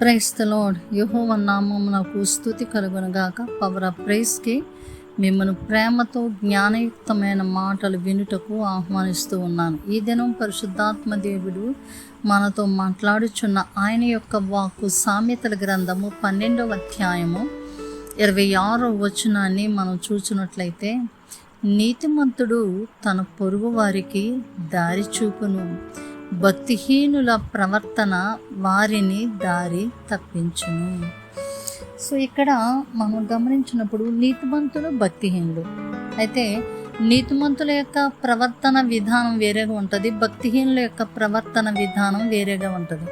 క్రైస్తలోడ్ యహోవ నామమునకు స్థుతి కలుగునగాక పవర్ ఆఫ్ ప్రైస్కి మిమ్మల్ని ప్రేమతో జ్ఞానయుక్తమైన మాటలు వినుటకు ఆహ్వానిస్తూ ఉన్నాను. ఈ దినం పరిశుద్ధాత్మ దేవుడు మనతో మాట్లాడుచున్న ఆయన యొక్క వాక్కు సామెతల గ్రంథము పన్నెండవ అధ్యాయము ఇరవై ఆరో వచనాన్ని మనం చూచినట్లయితే నీతిమంతుడు తన పొరుగు వారికి దారి చూపును. భక్తిహీనుల ప్రవర్తన వారిని దారి తప్పించును. సో ఇక్కడ మనం గమనించినప్పుడు నీతిమంతులు భక్తిహీనులు. అయితే నీతిమంతుల యొక్క ప్రవర్తన విధానం వేరేగా ఉంటుంది భక్తిహీనుల యొక్క ప్రవర్తన విధానం వేరేగా ఉంటుంది.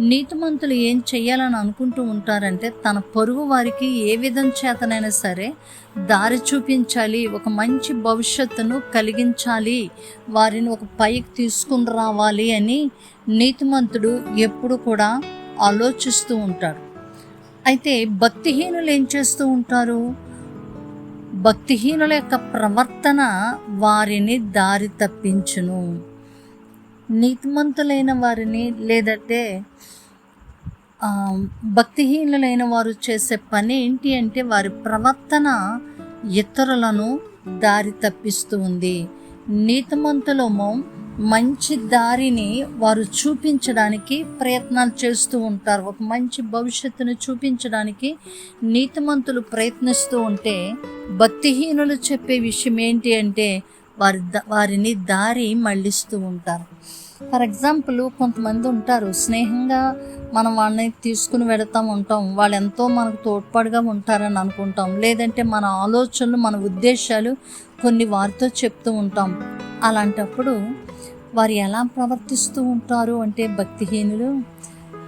నీతిమంతులు ఏం చేయాలని అనుకుంటూ ఉంటారంటే తన పొరుగు వారికి ఏ విధం చేతనైనా సరే దారి చూపించాలి ఒక మంచి భవిష్యత్తును కలిగించాలి వారిని ఒక పైకి తీసుకుని రావాలి అని నీతిమంతుడు ఎప్పుడు కూడా ఆలోచిస్తూ ఉంటాడు. అయితే భక్తిహీనులు ఏం చేస్తూ ఉంటారు? భక్తిహీనుల యొక్క ప్రవర్తన వారిని దారి తప్పించును. నీతిమంతులైన వారిని లేదంటే భక్తిహీనులైన వారు చేసే పని ఏంటి అంటే వారి ప్రవర్తన ఇతరులను దారి తప్పిస్తూ ఉంది. నీతిమంతులము మంచి దారిని వారు చూపించడానికి ప్రయత్నాలు చేస్తూ ఉంటారు. ఒక మంచి భవిష్యత్తును చూపించడానికి నీతిమంతులు ప్రయత్నిస్తూ ఉంటే భక్తిహీనులు చెప్పే విషయం ఏంటి అంటే వారి ద- వారిని దారి మళ్ళిస్తూ ఉంటారు. ఫర్ ఎగ్జాంపుల్ కొంతమంది ఉంటారు స్నేహంగా మనం వాళ్ళని తీసుకుని వెళతా ఉంటాం. వాళ్ళు ఎంతో మనకు తోడ్పాటుగా ఉంటారని అనుకుంటాం. లేదంటే మన ఆలోచనలు మన ఉద్దేశాలు కొన్ని వారితో చెప్తూ ఉంటాం. అలాంటప్పుడు వారు ఎలా ప్రవర్తిస్తూ ఉంటారు అంటే భక్తిహీనులు?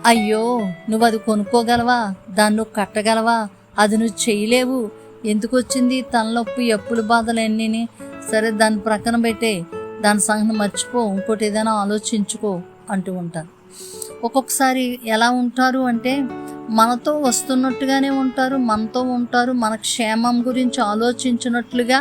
అయ్యో నువ్వు అది కొనుక్కోగలవా? దాన్ని నువ్వు కట్టగలవా? అది నువ్వు చేయలేవు. ఎందుకు వచ్చింది? తలనొప్పి అప్పుల బాధలన్నీ సరే దాని ప్రక్కన పెట్టే దాని సంగతి మర్చిపో ఇంకోటి ఏదైనా ఆలోచించుకో అంటూ ఉంటారు. ఒక్కొక్కసారి ఎలా ఉంటారు అంటే మనతో వస్తున్నట్టుగానే ఉంటారు మనతో ఉంటారు మన క్షేమం గురించి ఆలోచించినట్లుగా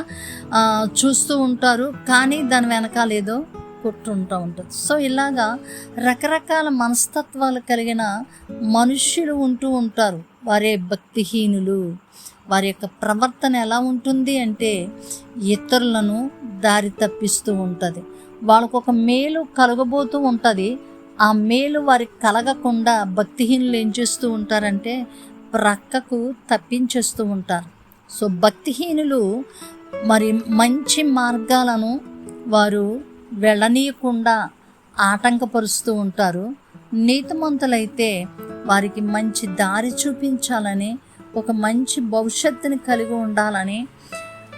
చూస్తూ ఉంటారు. కానీ దాని వెనకాలేదో కొట్టుంటూ ఉంటుంది. సో ఇలాగా రకరకాల మనస్తత్వాలు కలిగిన మనుష్యులు ఉంటూ ఉంటారు. వారే భక్తిహీనులు. వారి యొక్క ప్రవర్తన ఎలా ఉంటుంది అంటే ఇతరులను దారి తప్పిస్తూ ఉంటుంది. వాళ్ళకు ఒక మేలు కలగబోతూ ఉంటుంది. ఆ మేలు వారికి కలగకుండా భక్తిహీనులు ఏం చేస్తూ ఉంటారంటే ప్రక్కకు తప్పించేస్తూ ఉంటారు. సో భక్తిహీనులు మరి మంచి మార్గాలను వారు వెళ్ళనీయకుండా ఆటంకపరుస్తూ ఉంటారు. నీతిమంతులైతే వారికి మంచి దారి చూపించాలని ఒక మంచి భవిష్యత్తుని కలిగి ఉండాలని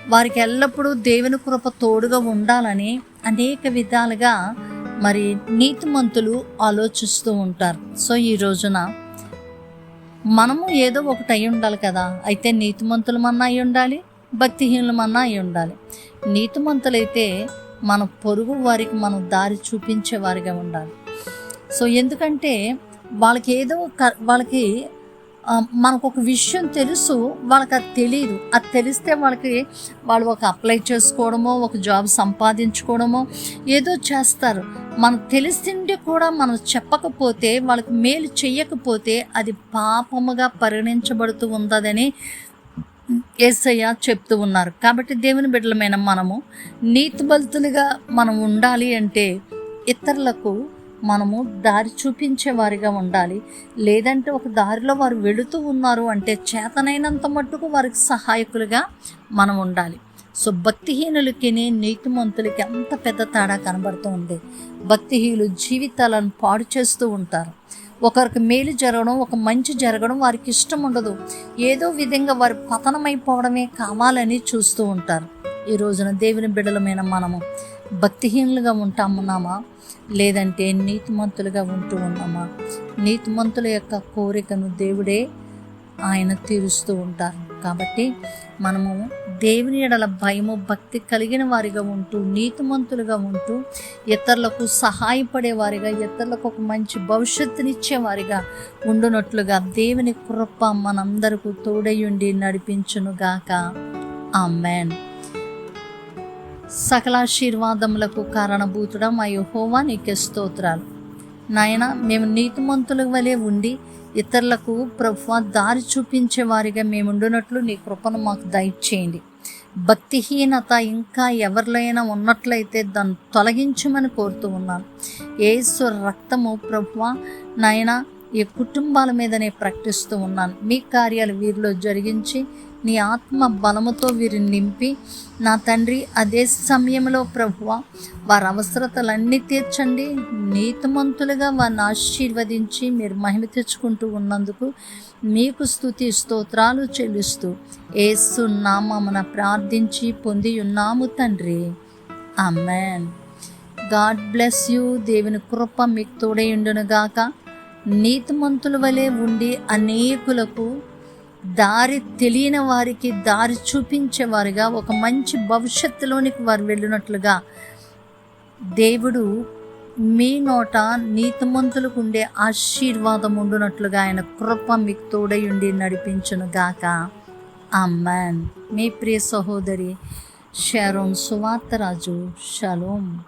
వారికి ఎల్లప్పుడూ దేవుని కృప తోడుగా ఉండాలని అనేక విధాలుగా మరి నీతిమంతులు ఆలోచిస్తూ ఉంటారు. సో ఈ రోజున మనము ఏదో ఒకటి అయి ఉండాలి కదా. అయితే నీతిమంతులమన్నా అయి ఉండాలి భక్తిహీనులమన్నా అయి ఉండాలి. నీతిమంతులైతే మన పొరుగు వారికి మనం దారి చూపించే వారిగా ఉండాలి. సో ఎందుకంటే వాళ్ళకి ఏదో వాళ్ళకి మనకు ఒక విషయం తెలుసు వాళ్ళకి అది తెలియదు అది తెలిస్తే వాళ్ళకి వాళ్ళు ఒక అప్లై చేసుకోవడమో ఒక జాబ్ సంపాదించుకోవడమో ఏదో చేస్తారు. మనకు తెలిసింటే కూడా మనం చెప్పకపోతే వాళ్ళకి మేలు చేయకపోతే అది పాపముగా పరిగణించబడుతూ ఉందని ఏసయ్య చెప్తూ ఉన్నారు. కాబట్టి దేవుని బిడ్డలమైన మనము నీతిబల్తులుగా మనం ఉండాలి అంటే ఇతరులకు మనము దారి చూపించే వారిగా ఉండాలి. లేదంటే ఒక దారిలో వారు వెళుతూ ఉన్నారు అంటే చేతనైనంత మట్టుకు వారికి సహాయకులుగా మనం ఉండాలి. సో భక్తిహీనులకి నీతిమంతులకి అంత పెద్ద తేడా కనబడుతూ ఉంది. భక్తిహీనులు జీవితాలను పాడు చేస్తూ ఉంటారు. ఒకరికి మేలు జరగడం ఒక మంచి జరగడం వారికి ఇష్టం ఉండదు. ఏదో విధంగా వారు పతనమైపోవడమే కావాలని చూస్తూ ఉంటారు. ఈ రోజున దేవుని బిడ్డలమైన మనము భక్తిహీనులుగా ఉంటామున్నామా లేదంటే నీతిమంతులుగా ఉంటూ ఉన్నామా? నీతిమంతుల యొక్క కోరికను దేవుడే ఆయన తీరుస్తూ ఉంటారు. కాబట్టి మనము దేవుని ఎడల భయము భక్తి కలిగిన వారిగా ఉంటూ నీతిమంతులుగా ఉంటూ ఇతరులకు సహాయపడే వారిగా ఇతరులకు ఒక మంచి భవిష్యత్తునిచ్చేవారిగా ఉండునట్లుగా దేవుని కృప మనందరకు తోడయుండి నడిపించునుగాక ఆమెన్. సకలాశీర్వాదములకు కారణభూతుడ మా యహోవా నీకే స్తోత్రాలు. నాయన మేము నీతిమంతుల వలె ఉండి ఇతరులకు ప్రభు దారి చూపించే వారిగా మేము ఉండునట్లు నీ కృపను మాకు దయచేయండి. భక్తిహీనత ఇంకా ఎవరిలోనైనా ఉన్నట్లయితే దాన్ని తొలగించమని కోరుతూ ఉన్నాను. ఏసు రక్తము ప్రభువ నాయన ఈ కుటుంబాల మీద నేను ప్రకటిస్తూ ఉన్నాను. మీ కార్యాలు వీరిలో జరిగించి నీ ఆత్మ బలముతో వీరిని నింపి నా తండ్రి అదే సమయంలో ప్రభువ వారి అవసరతలన్నీ తీర్చండి. నీతిమంతులుగా వారిని ఆశీర్వదించి మీరు మహిమ తెచ్చుకుంటూ ఉన్నందుకు మీకు స్తుతి స్తోత్రాలు చెల్లిస్తూ ఏసు నామమున ప్రార్థించి పొంది ఉన్నాము తండ్రి. Amen God bless you. దేవుని కృప మీకు తోడై గాక నీతిమంతుల వలె ఉండి అనేకులకు దారి తెలియని వారికి దారి చూపించేవారుగా ఒక మంచి భవిష్యత్తులోనికి వారు వెళ్ళినట్లుగా. దేవుడు మీ నోట నీతిమంతులకు ఉండే ఆశీర్వాదం ఉండునట్లుగా ఆయన కృప మీకు తోడయుండి ఉండి నడిపించును గాక. అమ్మాన్ మీ ప్రియ సహోదరి షారోన్ సువార్తరాజు. షలోం.